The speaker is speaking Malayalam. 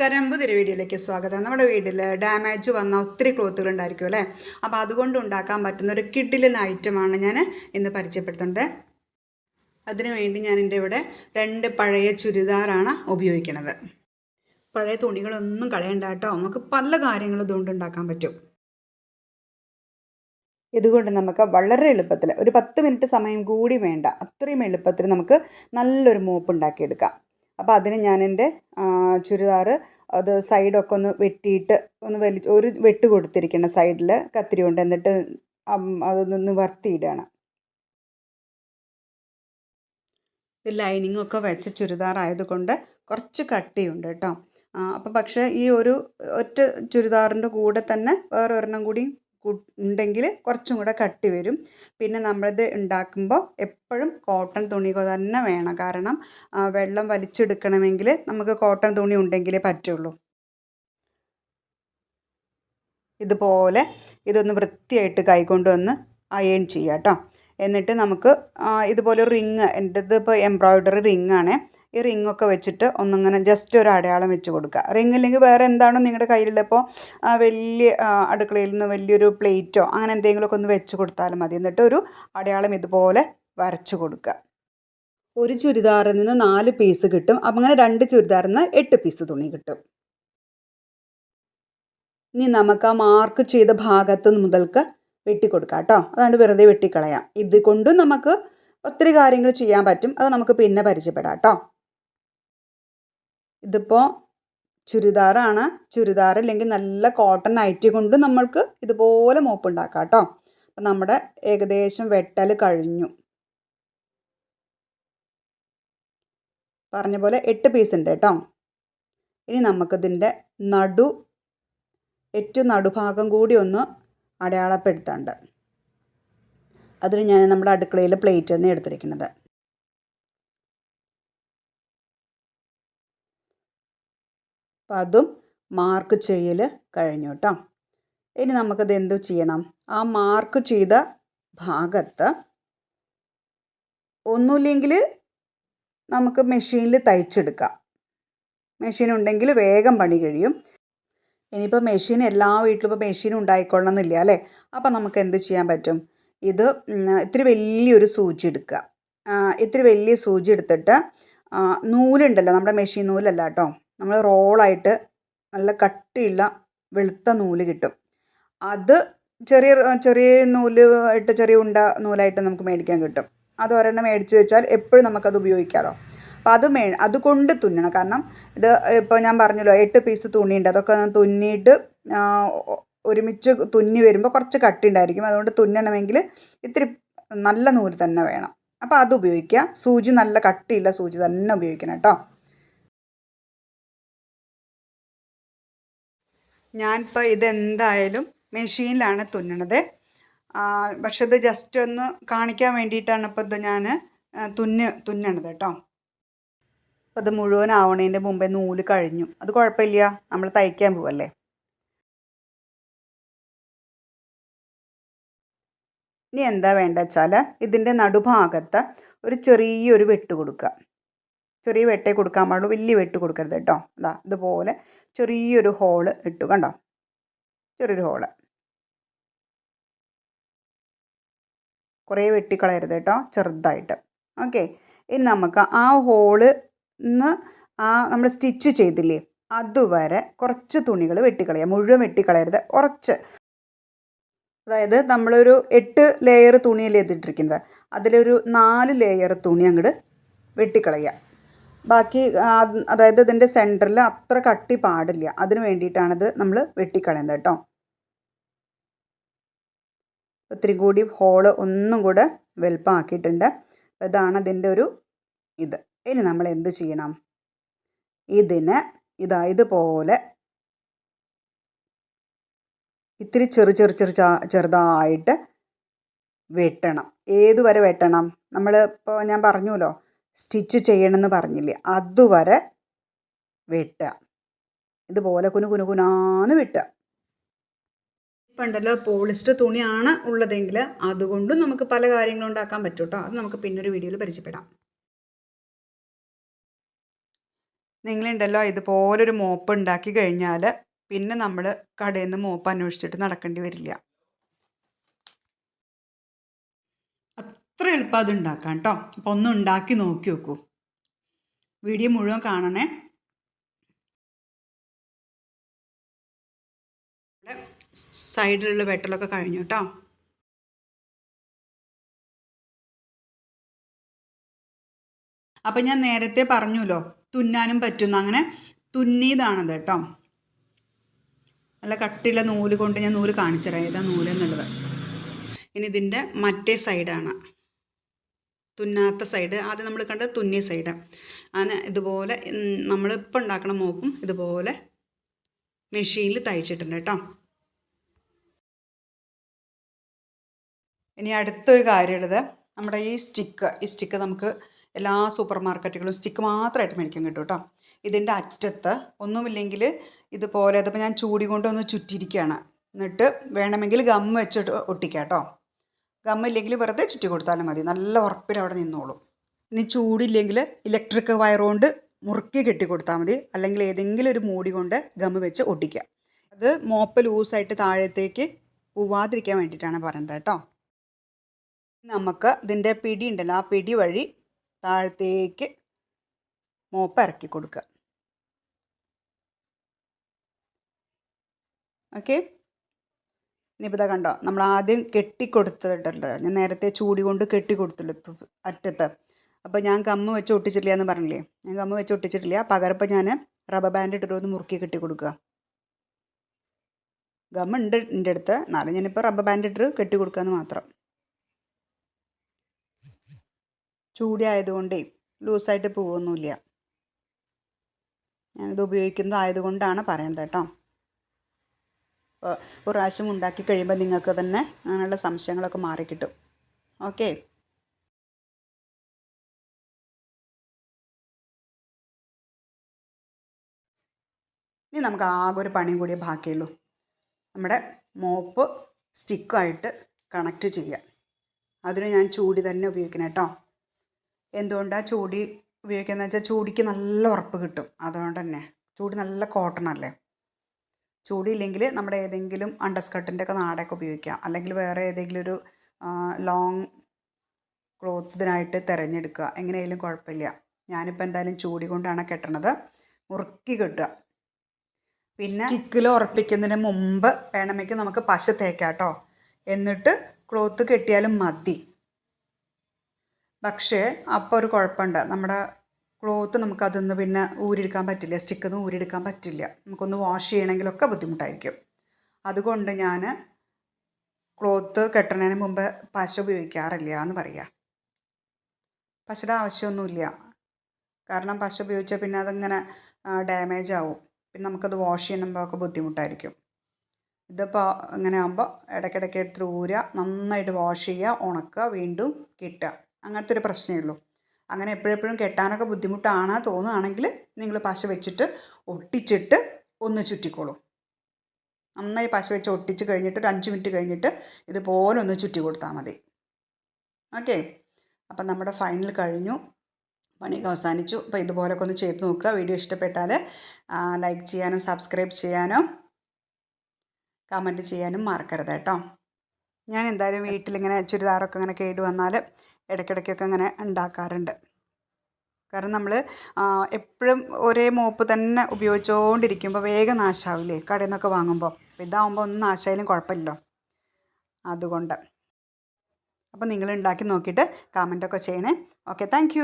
നമസ്കാരം പുതിയൊരു വീഡിയോയിലേക്ക് സ്വാഗതം. നമ്മുടെ വീട്ടിൽ ഡാമേജ് വന്ന ഒത്തിരി ക്ലോത്തുകൾ ഉണ്ടായിരിക്കും അല്ലേ? അപ്പോൾ അതുകൊണ്ട് ഉണ്ടാക്കാൻ പറ്റുന്ന ഒരു കിഡിലൻ ഐറ്റമാണ് ഞാൻ ഇന്ന് പരിചയപ്പെടുത്തുന്നത്. അതിനു വേണ്ടി ഞാൻ എന്റെ ഇവിടെ രണ്ട് പഴയ ചുരിദാറാണ് ഉപയോഗിക്കുന്നത്. പഴയ തുണികളൊന്നും കളയണ്ട കേട്ടോ. നമുക്ക് പല കാര്യങ്ങളും ഇതുകൊണ്ട് ഉണ്ടാക്കാൻ പറ്റും. ഇതുകൊണ്ട് നമുക്ക് വളരെ എളുപ്പത്തിൽ ഒരു പത്ത് മിനിറ്റ് സമയം കൂടി വേണ്ട. അത്രയും എളുപ്പത്തിൽ നമുക്ക് നല്ലൊരു മോപ്പ് ഉണ്ടാക്കിയെടുക്കാം. അപ്പോൾ അതിന് ഞാൻ എന്റെ ചുരിദാർ അത് സൈഡൊക്കെ ഒന്ന് വെട്ടിയിട്ട് ഒന്ന് വലി ഒരു വെട്ട് കൊടുത്തിരിക്കണം സൈഡിൽ കത്തിരി കൊണ്ട് എന്നിട്ട് അതൊന്ന് നിവർത്തിയിടണം ഇത് ലൈനിങ് ഒക്കെ വെച്ച ചുരിദാർ ആയതുകൊണ്ട് കുറച്ച് കട്ടിയുണ്ട് കേട്ടോ. അപ്പോൾ പക്ഷേ ഈ ഒരു ഒറ്റ ചുരിദാറിന്റെ കൂടെ തന്നെ വേറെ ഒരെണ്ണം കൂടി ഉണ്ടെങ്കിൽ കുറച്ചും കൂടെ കട്ടി വരും. പിന്നെ നമ്മളിത് ഉണ്ടാക്കുമ്പോൾ എപ്പോഴും കോട്ടൺ തുണി തന്നെ വേണം. കാരണം വെള്ളം വലിച്ചെടുക്കണമെങ്കിൽ നമുക്ക് കോട്ടൺ തുണി ഉണ്ടെങ്കിലേ പറ്റുള്ളൂ. ഇതുപോലെ ഇതൊന്ന് വൃത്തിയായിട്ട് കൈകൊണ്ട് വന്ന് അയൺ ചെയ്യാം കേട്ടോ എന്നിട്ട് നമുക്ക് ഇതുപോലെ റിങ് എന്റെത് ഇപ്പോൾ എംബ്രോയ്ഡറി റിങ് ആണ് ഈ റിങ്ങൊക്കെ വെച്ചിട്ട് ഒന്നിങ്ങനെ ജസ്റ്റ് ഒരു അടയാളം വെച്ച് കൊടുക്കുക. റിങ് ഇല്ലെങ്കിൽ വേറെ എന്താണോ നിങ്ങളുടെ കയ്യിലുള്ളപ്പോൾ വലിയ അടുക്കളയിൽ നിന്ന് വലിയൊരു പ്ലേറ്റോ അങ്ങനെ എന്തെങ്കിലുമൊക്കെ ഒന്ന് വെച്ച് കൊടുത്താലും മതി. എന്നിട്ട് ഒരു അടയാളം ഇതുപോലെ വരച്ചു കൊടുക്കുക. ഒരു ചുരിദാറിൽ നിന്ന് നാല് പീസ് കിട്ടും. അപ്പം അങ്ങനെ രണ്ട് ചുരിദാറിൽ നിന്ന് എട്ട് പീസ് തുണി കിട്ടും. ഇനി നമുക്ക് ആ മാർക്ക് ചെയ്ത ഭാഗത്ത് മുതൽക്ക് വെട്ടിക്കൊടുക്കാം കേട്ടോ. അതാണ്ട് വെറുതെ വെട്ടിക്കളയാം. ഇത് കൊണ്ടും നമുക്ക് ഒത്തിരി കാര്യങ്ങൾ ചെയ്യാൻ പറ്റും. അത് നമുക്ക് പിന്നെ പരിചയപ്പെടാം കേട്ടോ. ഇതിപ്പോൾ ചുരിദാറാണ്. ചുരിദാർ അല്ലെങ്കിൽ നല്ല കോട്ടൺ നൈറ്റി കൊണ്ട് നമ്മൾക്ക് ഇതുപോലെ മോപ്പ് ഉണ്ടാക്കാം കേട്ടോ അപ്പം നമ്മുടെ ഏകദേശം വെട്ടൽ കഴിഞ്ഞു. പറഞ്ഞ പോലെ എട്ട് പീസ് ഉണ്ട് കേട്ടോ ഇനി നമുക്കിതിന്റെ നടു ഏറ്റവും നടുഭാഗം കൂടി ഒന്ന് അടയാളപ്പെടുത്താണ്ട് അതിന് ഞാൻ നമ്മുടെ അടുക്കളയിൽ പ്ലേറ്റ് തന്നെ എടുത്തിരിക്കുന്നത്. അപ്പം അതും മാർക്ക് ചെയ്യൽ കഴിഞ്ഞു കേട്ടോ ഇനി നമുക്കത് എന്തു ചെയ്യണം? ആ മാർക്ക് ചെയ്ത ഭാഗത്ത് ഒന്നുമില്ലെങ്കിൽ നമുക്ക് മെഷീനിൽ തയ്ച്ചെടുക്കാം. മെഷീൻ ഉണ്ടെങ്കിൽ വേഗം പണി കഴിയും. ഇനിയിപ്പോൾ മെഷീൻ എല്ലാ വീട്ടിലും ഇപ്പോൾ മെഷീൻ ഉണ്ടായിക്കൊള്ളണം എന്നില്ല അല്ലേ? അപ്പോൾ നമുക്ക് എന്ത് ചെയ്യാൻ പറ്റും? ഇത് ഇത്തിരി വലിയൊരു സൂചി എടുക്കുക. ഇത്തിരി വലിയ സൂചി എടുത്തിട്ട് നൂലുണ്ടല്ലോ നമ്മുടെ മെഷീൻ നൂലല്ല കേട്ടോ നമ്മൾ റോളായിട്ട് നല്ല കട്ടിയുള്ള വെളുത്ത നൂൽ കിട്ടും. അത് ചെറിയ ചെറിയ നൂൽ ആയിട്ട് ചെറിയ ഉണ്ട നൂലായിട്ട് നമുക്ക് മേടിക്കാൻ കിട്ടും. അത് ഒരെണ്ണം മേടിച്ച് വെച്ചാൽ എപ്പോഴും നമുക്കത് ഉപയോഗിക്കാമല്ലോ അപ്പോൾ അത് മേ അതുകൊണ്ട് തുന്നണം. കാരണം ഇത് ഇപ്പോൾ ഞാൻ പറഞ്ഞല്ലോ എട്ട് പീസ് തുണിയുണ്ട്. അതൊക്കെ തുന്നിയിട്ട് ഒരുമിച്ച് തുന്നി വരുമ്പോൾ കുറച്ച് കട്ടി ഉണ്ടായിരിക്കും. അതുകൊണ്ട് തുന്നണമെങ്കിൽ ഇത്തിരി നല്ല നൂൽ തന്നെ വേണം. അപ്പോൾ അത് ഉപയോഗിക്കുക. സൂചി നല്ല കട്ടിയുള്ള സൂചി തന്നെ ഉപയോഗിക്കണം കേട്ടോ. ഞാനിപ്പോൾ ഇതെന്തായാലും മെഷീനിലാണ് തുന്നണത്. പക്ഷെ ഇത് ജസ്റ്റ് ഒന്ന് കാണിക്കാൻ വേണ്ടിയിട്ടാണ് ഇപ്പോൾ ഇത് ഞാൻ തുന്ന് തുന്നണത് കേട്ടോ. അപ്പോൾ ഇത് മുഴുവൻ ആവണേന്റെ മുമ്പേ നൂൽ കഴിഞ്ഞു. അത് കുഴപ്പമില്ല. നമ്മൾ തയ്ക്കാൻ പോവല്ലേ? ഇനി എന്താ വേണ്ട വെച്ചാൽ ഇതിന്റെ നടുഭാഗത്ത് ഒരു ചെറിയൊരു വെട്ട് കൊടുക്കുക. ചെറിയ വെട്ടേ കൊടുക്കാൻ പാടുള്ളൂ. വലിയ വെട്ട് കൊടുക്കരുത് കേട്ടോ. അതാ ഇതുപോലെ ചെറിയൊരു ഹോൾ ഇട്ടു കണ്ടോ? ചെറിയൊരു ഹോൾ കുറേ വെട്ടിക്കളയരുത് കേട്ടോ. ചെറുതായിട്ട്. ഓക്കെ ഇനി നമുക്ക് ആ ഹോൾ ഇന്ന് ആ നമ്മൾ സ്റ്റിച്ച് ചെയ്തില്ലേ? അതുവരെ കുറച്ച് തുണികൾ വെട്ടിക്കളയുക. മുഴുവൻ വെട്ടിക്കളയരുത്. കുറച്ച്. അതായത് നമ്മളൊരു എട്ട് ലെയർ തുണിയല്ലേ ഇട്ടിരിക്കുന്നത് അതിലൊരു നാല് ലെയർ തുണി അങ്ങോട്ട് വെട്ടിക്കളയുക. ബാക്കി അതായത് ഇതിന്റെ സെന്ററിൽ അത്ര കട്ടി പാടില്ല. അതിന് വേണ്ടിയിട്ടാണിത് നമ്മൾ വെട്ടിക്കളയുന്നത് കേട്ടോ. ഒത്തിരി കൂടി ഹോൾ ഒന്നും കൂടെ വലുപ്പമാക്കിയിട്ടുണ്ട്. ഇതാണ് അതിന്റെ ഒരു ഇത്. ഇനി നമ്മൾ എന്ത് ചെയ്യണം? ഇതിനെ ഇതാ ഇതുപോലെ ഇത്തിരി ചെറു ചെറു ചെറു ചെറുതായിട്ട് വെട്ടണം. ഏതുവരെ വെട്ടണം? നമ്മൾ ഇപ്പോൾ ഞാൻ പറഞ്ഞല്ലോ സ്റ്റിച്ച് ചെയ്യണമെന്ന് പറഞ്ഞില്ലേ? അതുവരെ വെട്ടുക. ഇതുപോലെ കുനു കുനു കുനാന്ന് വെട്ടുക. ഇപ്പം ഉണ്ടല്ലോ പോളിസ്റ്റർ തുണിയാണ് ഉള്ളതെങ്കിൽ അതുകൊണ്ടും നമുക്ക് പല കാര്യങ്ങളും ഉണ്ടാക്കാൻ പറ്റും കേട്ടോ. അത് നമുക്ക് പിന്നൊരു വീഡിയോയിൽ പരിചയപ്പെടാം. നിങ്ങളുണ്ടല്ലോ ഇതുപോലൊരു മോപ്പ് ഉണ്ടാക്കി കഴിഞ്ഞാൽ പിന്നെ നമ്മൾ കടയിൽ നിന്ന് മോപ്പ് അന്വേഷിച്ചിട്ട് നടക്കേണ്ടി വരില്ല. അത്ര എളുപ്പം അത് ഉണ്ടാക്കാം കേട്ടോ അപ്പോൾ ഒന്ന് ഉണ്ടാക്കി നോക്കി നോക്കൂ വീഡിയോ മുഴുവൻ കാണണേ. സൈഡിലുള്ള വെട്ടലൊക്കെ കഴിഞ്ഞു കേട്ടോ അപ്പം ഞാൻ നേരത്തെ പറഞ്ഞുല്ലോ തുന്നാനും പറ്റുന്ന അങ്ങനെ തുന്നിയതാണത് കേട്ടോ നല്ല കട്ടിയുള്ള നൂൽ കൊണ്ട് ഞാൻ നൂൽ കാണിച്ചുതരാം. ഏതാ നൂൽ എന്നുള്ളത്. ഇനി ഇതിന്റെ മറ്റേ സൈഡാണ് തുന്നാത്ത സൈഡ് ആദ്യം നമ്മൾ കണ്ട തുന്നിയ സൈഡ് അങ്ങനെ ഇതുപോലെ നമ്മളിപ്പോൾ ഉണ്ടാക്കണ മോക്കും ഇതുപോലെ മെഷീനിൽ തയ്ച്ചിട്ടുണ്ട് കേട്ടോ ഇനി അടുത്തൊരു കാര്യമുള്ളത് നമ്മുടെ ഈ സ്റ്റിക്ക് ഈ സ്റ്റിക്ക് നമുക്ക് എല്ലാ സൂപ്പർ മാർക്കറ്റുകളും സ്റ്റിക്ക് മാത്രമായിട്ട് മേടിക്കാൻ കിട്ടും കേട്ടോ ഇതിന്റെ അറ്റത്ത് ഒന്നുമില്ലെങ്കിൽ ഇതുപോലെ അതിപ്പോൾ ഞാൻ ചൂടി കൊണ്ടൊന്ന് ചുറ്റിരിക്കുകയാണ് എന്നിട്ട് വേണമെങ്കിൽ ഗം വെച്ചിട്ട് ഒട്ടിക്കാം കേട്ടോ ഗമ്മില്ലെങ്കിൽ വെറുതെ ചുറ്റി കൊടുത്താലും മതി. നല്ല ഉറപ്പിൽ അവിടെ നിന്നോളും. ഇനി ചൂടില്ലെങ്കിൽ ഇലക്ട്രിക് വയർ കൊണ്ട് മുറുക്കി കെട്ടി കൊടുത്താൽ മതി. അല്ലെങ്കിൽ ഏതെങ്കിലും ഒരു മൂടി കൊണ്ട് ഗമ്മ് വെച്ച് ഒട്ടിക്കുക. അത് മോപ്പ് ലൂസായിട്ട് താഴത്തേക്ക് പോവാതിരിക്കാൻ വേണ്ടിയിട്ടാണ് പറയുന്നത് കേട്ടോ. നമുക്ക് ഇതിന്റെ പിടി ഉണ്ടല്ലോ. ആ പിടി വഴി താഴത്തേക്ക് മോപ്പ് ഇറക്കി കൊടുക്കുക. ഓക്കെ ഇനിയിപ്പോൾ ഇതാ കണ്ടോ? നമ്മൾ ആദ്യം കെട്ടിക്കൊടുത്തിട്ടുണ്ടല്ലോ ഞാൻ നേരത്തെ ചൂടി കൊണ്ട് കെട്ടിക്കൊടുത്തിട്ടു അറ്റത്ത്. അപ്പോൾ ഞാൻ കമ്മ് വെച്ച് ഒട്ടിച്ചിട്ടില്ല എന്ന് പറഞ്ഞില്ലേ? ഞാൻ കമ്മ് വെച്ച് ഒട്ടിച്ചിട്ടില്ല. പകരപ്പം ഞാൻ റബ്ബർ ബാൻഡ് ഇട്ടിട്ട് ഒന്ന് മുറുക്കി കെട്ടി കൊടുക്കുക ഗമ്മ ഉണ്ട് എന്റെ അടുത്ത്. എന്നാലും ഞാനിപ്പോൾ റബ്ബർ ബാൻഡ് ഇട്ട് കെട്ടി കൊടുക്കാമെന്ന് മാത്രം. ചൂടി ആയതുകൊണ്ടേ ലൂസായിട്ട് പോവൊന്നുമില്ല. ഞാനിത് ഉപയോഗിക്കുന്നത് ആയതുകൊണ്ടാണ് പറയുന്നത് കേട്ടോ. ഒരു പ്രാവശ്യം ഉണ്ടാക്കി കഴിയുമ്പോൾ നിങ്ങൾക്ക് തന്നെ അങ്ങനെയുള്ള സംശയങ്ങളൊക്കെ മാറിക്കിട്ടും. ഓക്കെ? ഇനി നമുക്ക് ആകെ ഒരു പണിയും കൂടി ബാക്കിയുള്ളൂ. നമ്മുടെ മോപ്പ് സ്റ്റിക്കായിട്ട് കണക്റ്റ് ചെയ്യാം അതിന് ഞാൻ ചൂടി തന്നെ ഉപയോഗിക്കണം കേട്ടോ എന്തുകൊണ്ടാണ് ചൂടി ഉപയോഗിക്കുന്നത് വെച്ചാൽ ചൂടിക്ക് നല്ല ഉറപ്പ് കിട്ടും. അതുകൊണ്ട് തന്നെ ചൂടി നല്ല കോട്ടൺ അല്ലേ? ചൂടില്ലെങ്കിൽ നമ്മുടെ ഏതെങ്കിലും അണ്ടർസ്കർട്ടിന്റെ ഒക്കെ നാടൊക്കെ ഉപയോഗിക്കാം. അല്ലെങ്കിൽ വേറെ ഏതെങ്കിലും ഒരു ലോങ് ക്ലോത്ത് ഇതിനായിട്ട് തിരഞ്ഞെടുക്കുക. എങ്ങനെയായാലും കുഴപ്പമില്ല. ഞാനിപ്പോൾ എന്തായാലും ചൂടി കൊണ്ടാണ് കെട്ടണത്. മുറുക്കി കെട്ടുക. പിന്നെ ചിക്കിൽ ഉറപ്പിക്കുന്നതിന് മുമ്പ് വേണമെങ്കിൽ നമുക്ക് പശ തേക്കാട്ടോ എന്നിട്ട് ക്ലോത്ത് കെട്ടിയാലും മതി. പക്ഷേ അപ്പോൾ ഒരു കുഴപ്പമുണ്ട്. നമ്മുടെ ക്ലോത്ത് നമുക്ക് അതിൽ നിന്ന് പിന്നെ ഊരിയെടുക്കാൻ പറ്റില്ല സ്റ്റിക്കൊന്നും ഊരിയെടുക്കാൻ പറ്റില്ല. നമുക്കൊന്ന് വാഷ് ചെയ്യണമെങ്കിലൊക്കെ ബുദ്ധിമുട്ടായിരിക്കും. അതുകൊണ്ട് ഞാൻ ക്ലോത്ത് കെട്ടണതിന് മുമ്പ് പശ ഉപയോഗിക്കാറില്ല എന്ന് പറയാം. പശയുടെ ആവശ്യമൊന്നുമില്ല. കാരണം പശ ഉപയോഗിച്ചാൽ പിന്നെ അതിങ്ങനെ ഡാമേജ് ആവും. പിന്നെ നമുക്കത് വാഷ് ചെയ്യുമ്പോൾ ഒക്കെ ബുദ്ധിമുട്ടായിരിക്കും. ഇതിപ്പോൾ അങ്ങനെ ആകുമ്പോൾ ഇടയ്ക്കിടയ്ക്ക് എടുത്ത് ഊരുക നന്നായിട്ട് വാഷ് ചെയ്യുക ഉണക്കുക വീണ്ടും കിട്ടുക. അങ്ങനത്തെ ഒരു പ്രശ്നമേ ഉള്ളൂ. അങ്ങനെ എപ്പോഴെപ്പോഴും കെട്ടാനൊക്കെ ബുദ്ധിമുട്ടാണ് തോന്നുകയാണെങ്കിൽ നിങ്ങൾ പശ വെച്ചിട്ട് ഒട്ടിച്ചിട്ട് ഒന്ന് ചുറ്റിക്കോളൂ. നന്നായി പശ വെച്ച് ഒട്ടിച്ച് കഴിഞ്ഞിട്ട് ഒരു അഞ്ച് മിനിറ്റ് കഴിഞ്ഞിട്ട് ഇതുപോലെ ഒന്ന് ചുറ്റി കൊടുത്താൽ മതി. ഓക്കെ? അപ്പം നമ്മുടെ ഫൈനൽ കഴിഞ്ഞു. പണിയൊക്കെ അവസാനിച്ചു. അപ്പോൾ ഇതുപോലൊക്കെ ഒന്ന് ചെയ്ത് നോക്കുക. വീഡിയോ ഇഷ്ടപ്പെട്ടാൽ ലൈക്ക് ചെയ്യാനും സബ്സ്ക്രൈബ് ചെയ്യാനും കമന്റ് ചെയ്യാനും മറക്കരുത് കേട്ടോ. ഞാൻ എന്തായാലും വീട്ടിലിങ്ങനെ ചുരിദാറൊക്കെ ഇങ്ങനെ കേട് വന്നാൽ ഇടയ്ക്കിടയ്ക്കൊക്കെ അങ്ങനെ ഉണ്ടാക്കാറുണ്ട്. കാരണം നമ്മൾ എപ്പോഴും ഒരേ മോപ്പ് തന്നെ ഉപയോഗിച്ചുകൊണ്ടിരിക്കുമ്പോൾ വേഗം നാശാവില്ലേ? കടയിൽ നിന്നൊക്കെ വാങ്ങുമ്പോൾ ഇതാവുമ്പോൾ ഒന്നും നാശമായാലും കുഴപ്പമില്ലല്ലോ അതുകൊണ്ട്. അപ്പോൾ നിങ്ങൾ ഉണ്ടാക്കി നോക്കിയിട്ട് കമന്റൊക്കെ ചെയ്യണേ. Okay thank